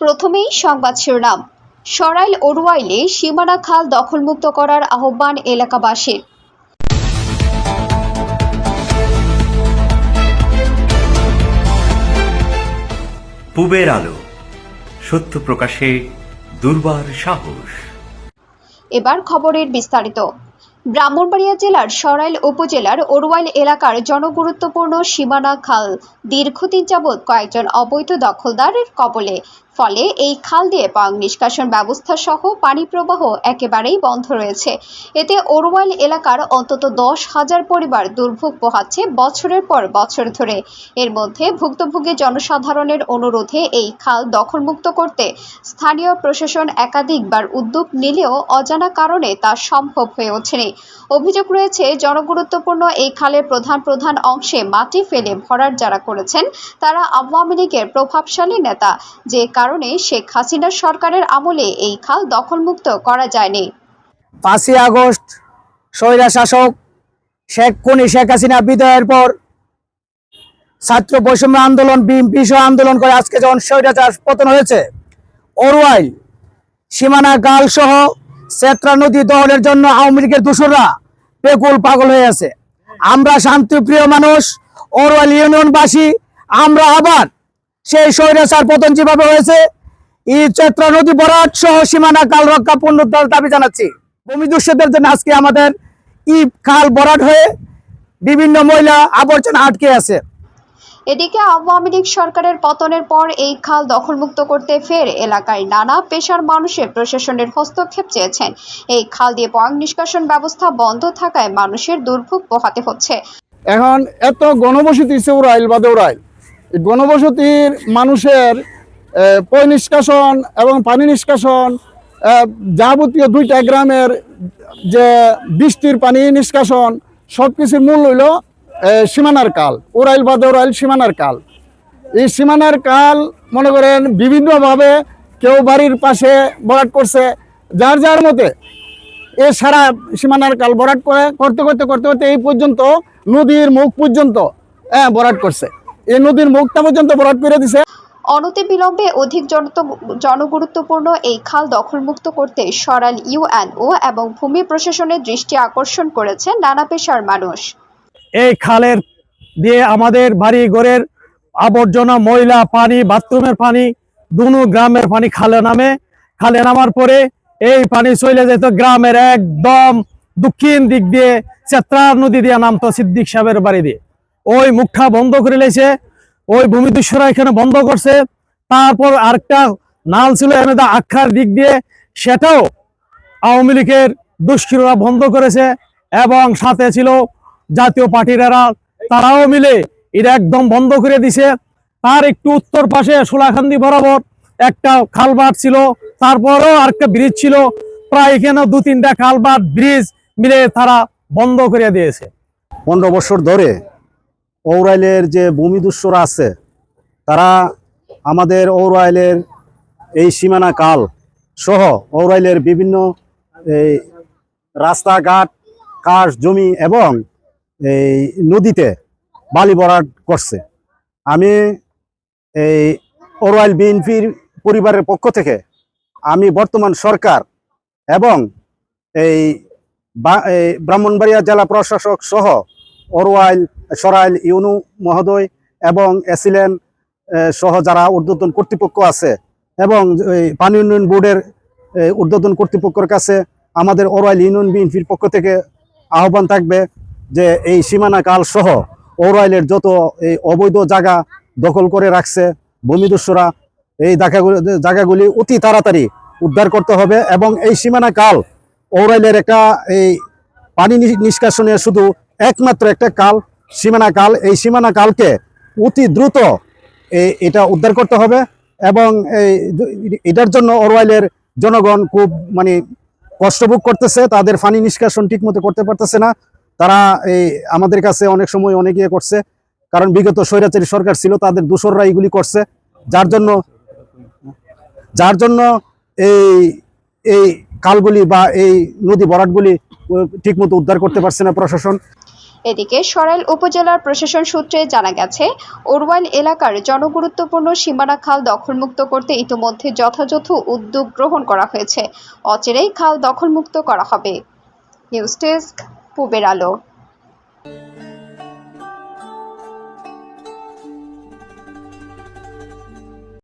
প্রথমেই সংবাদ শিরোনাম। সরাইল ওরুয়াইলে সীমানা খাল দখলমুক্ত করার আহ্বান এলাকাবাসীর। পূবের আলো সত্য প্রকাশে দুর্বার সাহস। এবার খবরের বিস্তারিত। ব্রাহ্মণবাড়িয়া জেলার সরাইল উপজেলার ওরওয়াইল এলাকার জনগুরুত্বপূর্ণ সীমানা খাল দীর্ঘদিন যাবৎ কয়েকজন অবৈধ দখলদারের কবলে ফলে এই খাল দিয়ে পাং নিষ্কাশন ব্যবস্থা সহ পানি প্রবাহ একেবারেই বন্ধ রয়েছে। এতে ওরওয়াইল এলাকার অন্তত দশ হাজার পরিবার দুর্ভোগ পোহাচ্ছে বছরের পর বছর ধরে। এর মধ্যে ভুক্তভোগী জনসাধারণের অনুরোধে এই খাল দখলমুক্ত করতে স্থানীয় প্রশাসন একাধিকবার উদ্যোগ নিলেও অজানা কারণে তা সম্ভব হয়ে ওঠেনি। অভিযোগ রয়েছে, জনগুরুত্বপূর্ণ এই খালের প্রধান প্রধান অংশে মাটি ফেলে ভরাট যারা করেছেন, তারা আওয়ামী লীগের প্রভাবশালী নেতা, যে কারণে শেখ হাসিনার সরকারের আমলে এই খাল দখলমুক্ত করা যায়নি। পাঁচই আগস্ট স্বৈরা শাসক শেখ খুনি শেখ হাসিনা বিদায়ের পর ছাত্র বৈষম্য আন্দোলন, বিএনপি সহ আন্দোলন করে আজকে যখন স্বৈরাচার পতন হয়েছে ওরওয়াইল সীমানা গাল সহ সেত্রা নদী দখলের জন্য আওয়ামী লীগের দোসররা বেকুল পাগল হয়ে আছে। আমরা শান্তিপ্রিয় মানুষ ওরওয়াইল ইউনিয়নবাসী, আমরা আবার সেই স্বৈরাচার পতন যেভাবে হয়েছে এই চেত্রা নদী বরাট সহ সীমানা কাল রক্ষা পুনরুদ্ধার দাবি জানাচ্ছি। ভূমি দস্যুদের জন্য আজকে আমাদের ই খাল বরাট হয়ে বিভিন্ন মহিলা আবর্জনা আটকে আছে। এদিকে আওয়ামী লীগ সরকারের পতনের পর এই খাল দখলমুক্ত করতে ফের এলাকায় নানা পেশার মানুষের প্রশাসনের হস্তক্ষেপ চেয়েছেন। এই খাল দিয়ে পয়ং নিষ্কাশন ব্যবস্থা বন্ধ থাকায় মানুষের দুর্ভোগ পোহাতে হচ্ছে। এখন এত গণবসতি উড়াইল বা দৌড়াইল গণবসতির মানুষের পয় নিষ্কাশন এবং পানি নিষ্কাশন যাবতীয় দুইটা গ্রামের যে বৃষ্টির পানি নিষ্কাশন সব কিছুর মূল হইল সীমানার কাল, উড়াইল বা দৌড়াইল সীমানার কাল। এই সীমানার কাল, মনে করেন, বিভিন্নভাবে কেউ বাড়ির পাশে বরাট করছে, যার যার মতে এ সারা সীমানার কাল বরাট করে, করতে করতে করতে করতে এই পর্যন্ত, নদীর মুখ পর্যন্ত হ্যাঁ বরাট করছে। এই নদীর মুখটা পর্যন্ত বরাট করে দিছে। অনতি বিলম্বে অধিক জনত- জনগুরুত্বপূর্ণ এই খাল দখলমুক্ত করতে সরাল ইউএনও এবং ভূমি প্রশাসনের দৃষ্টি আকর্ষণ করেছে নানা পেশার মানুষ। এই খালের দিয়ে আমাদের বাড়ি ঘরের আবর্জনা ময়লা পানি বাথরুমের পানি দুনু গ্রামের পানি খালে নামে। খালে নামার পরে এই পানি চলে যেত গ্রামের একদম দক্ষিণ দিক দিয়ে চেত্রা নদী দিয়ে নামতো সিদ্দিক সাহেবের বাড়ি দিয়ে। ওই মুখটা বন্ধ করে লেছে, ওই ভূমিদস্যরা এখানে বন্ধ করছে। তারপর আরেকটা নাল ছিল এমনি আখার দিক দিয়ে, সেটাও আওয়ামী লীগের দুষ্কৃতরা বন্ধ করেছে এবং সাথে ছিল জাতীয় পার্টির এরা। তারাও মিলে এটা একদম বন্ধ করে দিছে। তার একটু উত্তর পাশে সোলাখান্দি বরাবর একটা খালবাট ছিল, তারপরও আরেকটা ব্রিজ ছিল। প্রায় এখানে দু তিনটা খালবাট ব্রিজ মিলে তারা বন্ধ করে দিয়েছে। পনেরো বছর ধরে ঔরাইলের যে ভূমিদস্যুরা আছে, তারা আমাদের ঔরাইলের এই সীমানা কাল সহ ঔরাইলের বিভিন্ন এই রাস্তাঘাট, কাঠ, জমি এবং এই নদীতে বালি ভরাট করছে। আমি এই ওরাইল বিএনপির পরিবারের পক্ষ থেকে আমি বর্তমান সরকার এবং এই ব্রাহ্মণবাড়িয়া জেলা প্রশাসক সহ অরওয়াইল সরাইল ইউনু মহোদয় এবং এসিলেন সহ যারা ঊর্ধ্বতন কর্তৃপক্ষ আছে এবং পানি উন্নয়ন বোর্ডের ঊর্ধ্বতন কর্তৃপক্ষের কাছে আমাদের অরওয়াইল ইউনিয়ন বিএনপির পক্ষ থেকে আহ্বান থাকবে যে এই সীমানা কাল সহ অরওয়াইলের যত, এই, অবৈধ জায়গা দখল করে রাখছে ভূমিদস্যুরা, এই জায়গাগুলি জায়গাগুলি অতি তাড়াতাড়ি উদ্ধার করতে হবে এবং এই সীমানা কাল ঔরাইলের একটা, এই, পানি নিষ্কাশনের শুধু একমাত্র একটা কাল সীমানা কাল, এই সীমানা কালকে অতি দ্রুত এটা উদ্ধার করতে হবে এবং এই এটার জন্য ওরওয়াইলের জনগণ খুব মানে কষ্ট ভোগ করতেছে, তাদের পানি নিষ্কাশন ঠিক মতো করতে পারতেছে না। তারা এই আমাদের কাছে অনেক সময় অনেক ইয়ে করছে, কারণ বিগত স্বৈরাচারী সরকার ছিল, তাদের দোসররা এইগুলি করছে। যার জন্য যার জন্য এই এই কালগুলি বা এই নদী বরাটগুলি ঠিক মতো উদ্ধার করতে পারছে না প্রশাসন। এদিকে সরাইল উপজেলার প্রশাসন সূত্রে জানা গেছে ওরওয়াইল এলাকার জনগুরুত্বপূর্ণ সীমানা খাল দখলমুক্ত করতে ইতিমধ্যে যথাযথ উদ্যোগ গ্রহণ করা হয়েছে। অচিরেই খাল দখলমুক্ত করা হবে। নিউজ ডেস্ক, পূবের আলো।